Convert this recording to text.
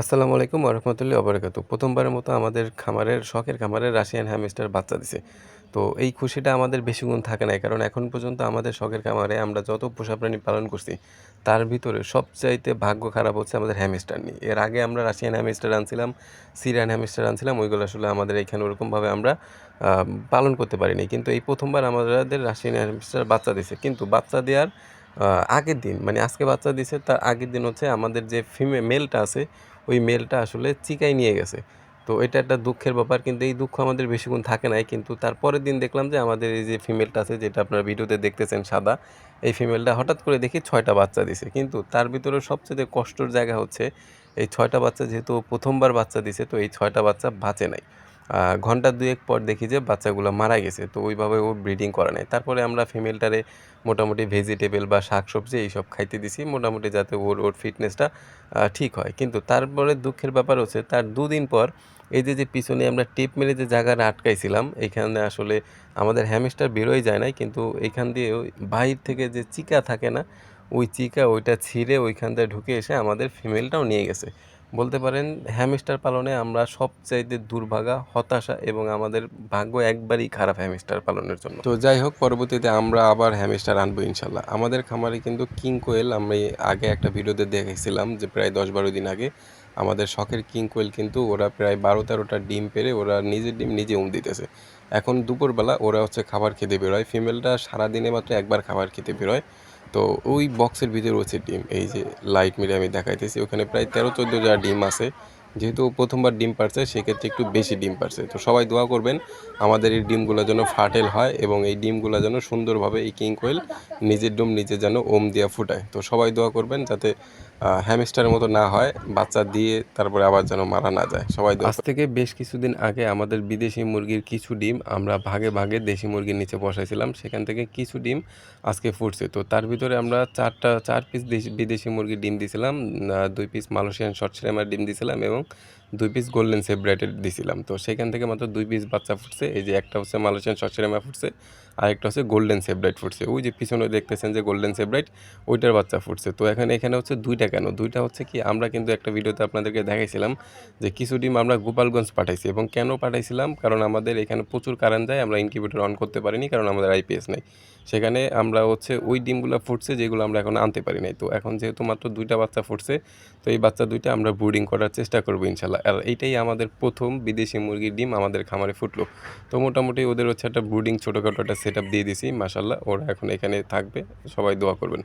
আসসালামু আলাইকুম ওরহমতুল্লাহ অবরাকাতু প্রথমবারের মতো আমাদের খামারের, শখের খামারের রাশিয়ান হ্যামস্টার বাচ্চা দিছে। তো এই খুশিটা আমাদের বেশিগুণ থাকে না কারণ এখন পর্যন্ত আমাদের শখের খামারে আমরা যত পোষা প্রাণী পালন করছি, তার ভিতরে সবচাইতে ভাগ্য খারাপ হচ্ছে আমাদের হ্যামস্টার নিয়ে। এর আগে আমরা রাশিয়ান হ্যামস্টার আনছিলাম, সিরিয়ান হ্যামস্টার আনছিলাম, ওইগুলো আসলে আমাদের এখানে ওরকমভাবে আমরা পালন করতে পারিনি। কিন্তু এই প্রথমবার আমাদের রাশিয়ান হ্যামস্টার বাচ্চা দিছে। কিন্তু বাচ্চা দেওয়ার আগের দিন মানে আজকে বাচ্চা দিছে, তার আগের দিন হচ্ছে আমাদের যে ফিমে, মেলটা আছে ওই মেলটা আসলে চিকাই নিয়ে গেছে। তো এটা একটা দুঃখের ব্যাপার, কিন্তু এই দুঃখ আমাদের বেশিক্ষণ থাকে নাই। কিন্তু তারপরের দিন দেখলাম যে আমাদের এই যে ফিমেলটা আছে, যেটা আপনারা ভিডিওতে দেখতেছেন সাদা, এই ফিমেলটা হঠাৎ করে দেখি ছয়টা বাচ্চা দিছে। কিন্তু তার ভিতরে সবচেয়ে কষ্টর জায়গা হচ্ছে, এই ছয়টা বাচ্চা যেহেতু প্রথমবার বাচ্চা দিছে, তো এই ছয়টা বাচ্চা বাঁচে নাই। ঘণ্টা দুয়েক পর দেখি যে বাচ্চাগুলো মারা গেছে। তো ওইভাবে ও ব্রিডিং করে নেয় তারপরে আমরা ফিমেলটারে মোটামুটি ভেজিটেবল বা শাকসবজি এইসব খাইতে দিছি, মোটামুটি যাতে ওর ওর ফিটনেসটা ঠিক হয়। কিন্তু তারপরে দুঃখের ব্যাপার হচ্ছে, তার দুদিন পর এই যে যে পিছনে আমরা টেপ মেরে যে জায়গাটা আটকাইছিলাম, এখানে আসলে আমাদের হ্যামস্টার বেরোই যায় নাই, কিন্তু এখান দিয়ে বাহির থেকে যে চিকা থাকে না, ওই চিকা ওইটা ছিঁড়ে ওইখান দিয়ে ঢুকে এসে আমাদের ফিমেলটাও নিয়ে গেছে। বলতে পারেন হ্যামস্টার পালনে আমরা সবচাইতে দুর্ভাগা, হতাশা এবং আমাদের ভাগ্য একবারই খারাপ হ্যামস্টার পালনের জন্য। তো যাই হোক, পরবর্তীতে আমরা আবার হ্যামস্টার আনব ইনশাল্লাহ। আমাদের খামারে কিন্তু কিং কোয়েল আমি আগে একটা ভিডিওতে দেখেছিলাম যে প্রায় দশ বারো দিন আগে আমাদের শখের কিং কোয়েল কিন্তু ওরা প্রায় বারো তেরোটা ডিম পেরে ওরা নিজের ডিম নিজে উম দিতেছে। এখন দুপুরবেলা ওরা হচ্ছে খাবার খেতে বেরোয়। ফিমেলটা সারাদিনে মাত্র একবার খাবার খেতে বেরোয়। তো ওই বক্সের ভিতরে রয়েছে ডিম। এই যে লাইট মিলে আমি দেখাইতেছি, ওখানে প্রায় তেরো, চোদ্দ যা ডিম আছে। যেহেতু প্রথমবার ডিম পারছে, সেক্ষেত্রে একটু বেশি ডিম পারছে। তো সবাই দোয়া করবেন, আমাদের এই ডিমগুলো যেন ফার্টেল হয় এবং এই ডিমগুলো যেন সুন্দরভাবে এই কিং কোয়েল নিজের ডিম নিজে যেন ওম দিয়া ফুটায়। তো সবাই দোয়া করবেন যাতে হ্যামস্টারের মতো না হয় বাচ্চা দিয়ে তারপরে আবার যেন মারা না যায়। সবাই আজ থেকে বেশ কিছুদিন আগে আমাদের বিদেশি মুরগির কিছু ডিম আমরা ভাগে ভাগে দেশি মুরগির নিচে বসাইছিলাম। সেখান থেকে কিছু ডিম আজকে ফুটছে। তো তার ভিতরে আমরা চারটা চার পিস দেশি বিদেশি মুরগির ডিম দিয়েছিলাম দুই পিস মালয়েশিয়ান শর্ট সিনেমার ডিম দিয়েছিলাম এবং দুই পিস গোল্ডেন সেব্রাইটেড দিয়েছিলাম তো সেখান থেকে মাত্র দুই পিস বাচ্চা ফুটছে। এই যে একটা হচ্ছে মালয়েশিয়ান শ্রেমা ফুটছে আর একটা হচ্ছে গোল্ডেন সেব্রাইট ফুটছে। ওই যে পিছনে দেখতেছেন যে গোল্ডেন সেব্রাইট ওইটার বাচ্চা ফুটছে। তো এখানে এখানে হচ্ছে দুইটা কেন? দুইটা হচ্ছে কি, আমরা কিন্তু একটা ভিডিওতে আপনাদেরকে দেখাইছিলাম যে কিছু ডিম আমরা গোপালগঞ্জ পাঠাইছি এবং কেন পাঠাইছিলাম? কারণ আমাদের এখানে প্রচুর কারেন্ট যায়, আমরা ইনকিউবেটর অন করতে পারিনি কারণ আমাদের আইপিএস নেই। সেখানে আমরা হচ্ছে ওই ডিমগুলো ফুটছে যেগুলো আমরা এখন আনতে পারি নাই। তো এখন যেহেতু মাত্র দুইটা বাচ্চা ফুটছে, তো এই বাচ্চা দুইটা আমরা ব্রুডিং করার চেষ্টা করব ইনশাল্লাহ। আর এইটাই আমাদের প্রথম বিদেশি মুরগির ডিম আমাদের খামারে ফুটলো। তো মোটামুটি ওদের হচ্ছে একটা ব্রুডিং ছোটোখাটো একটা সেট দিয়ে দিছি মাসাল্লাহ ওরা এখন এখানে থাকবে, সবাই দোয়া করবেন।